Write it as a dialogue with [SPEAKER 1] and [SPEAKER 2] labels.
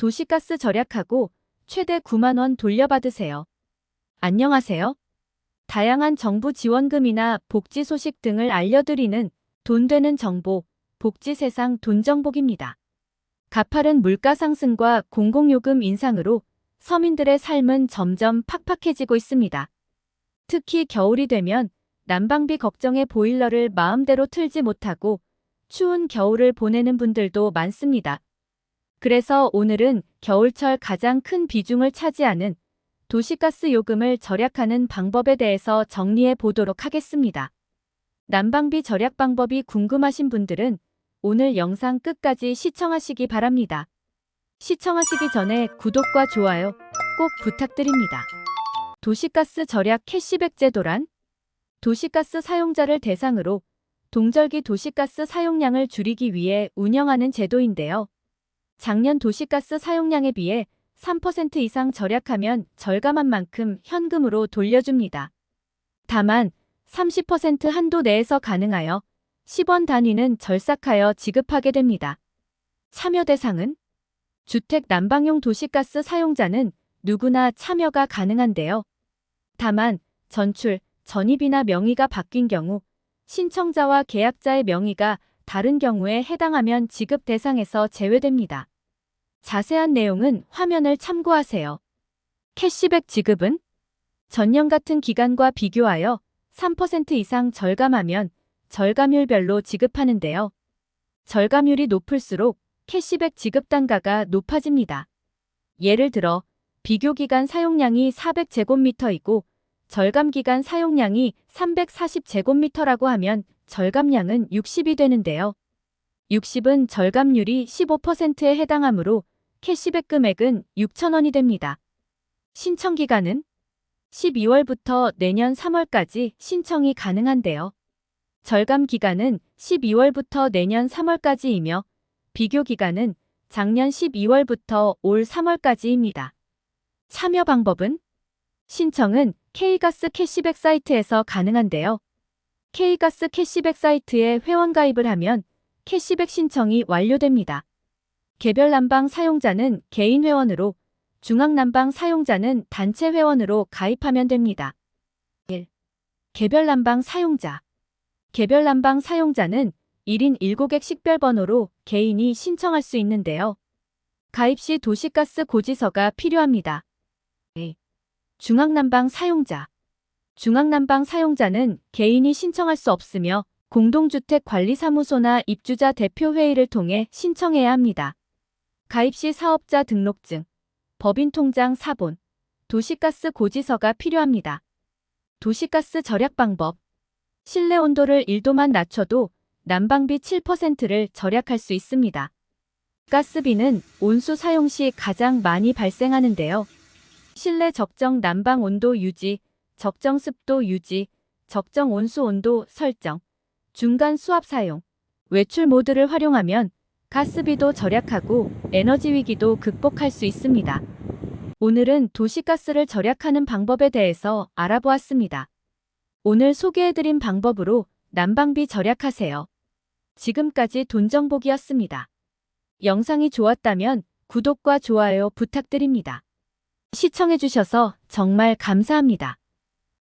[SPEAKER 1] 도시가스 절약하고 최대 9만 원 돌려받으세요. 안녕하세요. 다양한 정부 지원금이나 복지 소식 등을 알려드리는 돈 되는 정보, 복지 세상 돈정복입니다. 가파른 물가 상승과 공공요금 인상으로 서민들의 삶은 점점 팍팍해지고 있습니다. 특히 겨울이 되면 난방비 걱정에 보일러를 마음대로 틀지 못하고 추운 겨울을 보내는 분들도 많습니다. 그래서 오늘은 겨울철 가장 큰 비중을 차지하는 도시가스 요금을 절약하는 방법에 대해서 정리해 보도록 하겠습니다. 난방비 절약 방법이 궁금하신 분들은 오늘 영상 끝까지 시청하시기 바랍니다. 시청하시기 전에 구독과 좋아요 꼭 부탁드립니다. 도시가스 절약 캐시백 제도란 도시가스 사용자를 대상으로 동절기 도시가스 사용량을 줄이기 위해 운영하는 제도인데요. 작년 도시가스 사용량에 비해 3% 이상 절약하면 절감한 만큼 현금으로 돌려줍니다. 다만 30% 한도 내에서 가능하여 10원 단위는 절삭하여 지급하게 됩니다. 참여 대상은 주택 난방용 도시가스 사용자는 누구나 참여가 가능한데요. 다만 전출, 전입이나 명의가 바뀐 경우 신청자와 계약자의 명의가 다른 경우에 해당하면 지급 대상에서 제외됩니다. 자세한 내용은 화면을 참고하세요. 캐시백 지급은 전년 같은 기간과 비교하여 3% 이상 절감하면 절감률별로 지급하는데요. 절감률이 높을수록 캐시백 지급 단가가 높아집니다. 예를 들어 비교 기간 사용량이 400제곱미터이고 절감 기간 사용량이 340제곱미터라고 하면 절감량은 60이 되는데요. 60은 절감률이 15%에 해당하므로 캐시백 금액은 6,000원이 됩니다. 신청 기간은 12월부터 내년 3월까지 신청이 가능한데요. 절감 기간은 12월부터 내년 3월까지이며 비교 기간은 작년 12월부터 올 3월까지입니다. 참여 방법은 신청은 K가스 캐시백 사이트에서 가능한데요. K가스 캐시백 사이트에 회원 가입을 하면 캐시백 신청이 완료됩니다. 개별 난방 사용자는 개인 회원으로, 중앙 난방 사용자는 단체 회원으로 가입하면 됩니다. 1. 개별 난방 사용자 개별 난방 사용자는 1인 7객 식별번호로 개인이 신청할 수 있는데요. 가입 시 도시가스 고지서가 필요합니다. 2. 중앙난방 사용자 중앙난방 사용자는 개인이 신청할 수 없으며 공동주택관리사무소나 입주자 대표회의를 통해 신청해야 합니다. 가입 시 사업자 등록증, 법인통장 사본, 도시가스 고지서가 필요합니다. 도시가스 절약 방법 실내 온도를 1도만 낮춰도 난방비 7%를 절약할 수 있습니다. 가스비는 온수 사용 시 가장 많이 발생하는데요. 실내 적정 난방 온도 유지, 적정 습도 유지, 적정 온수 온도 설정, 중간 수압 사용, 외출 모드를 활용하면 가스비도 절약하고 에너지 위기도 극복할 수 있습니다. 오늘은 도시가스를 절약하는 방법에 대해서 알아보았습니다. 오늘 소개해드린 방법으로 난방비 절약하세요. 지금까지 돈정복이었습니다. 영상이 좋았다면 구독과 좋아요 부탁드립니다. 시청해주셔서 정말 감사합니다.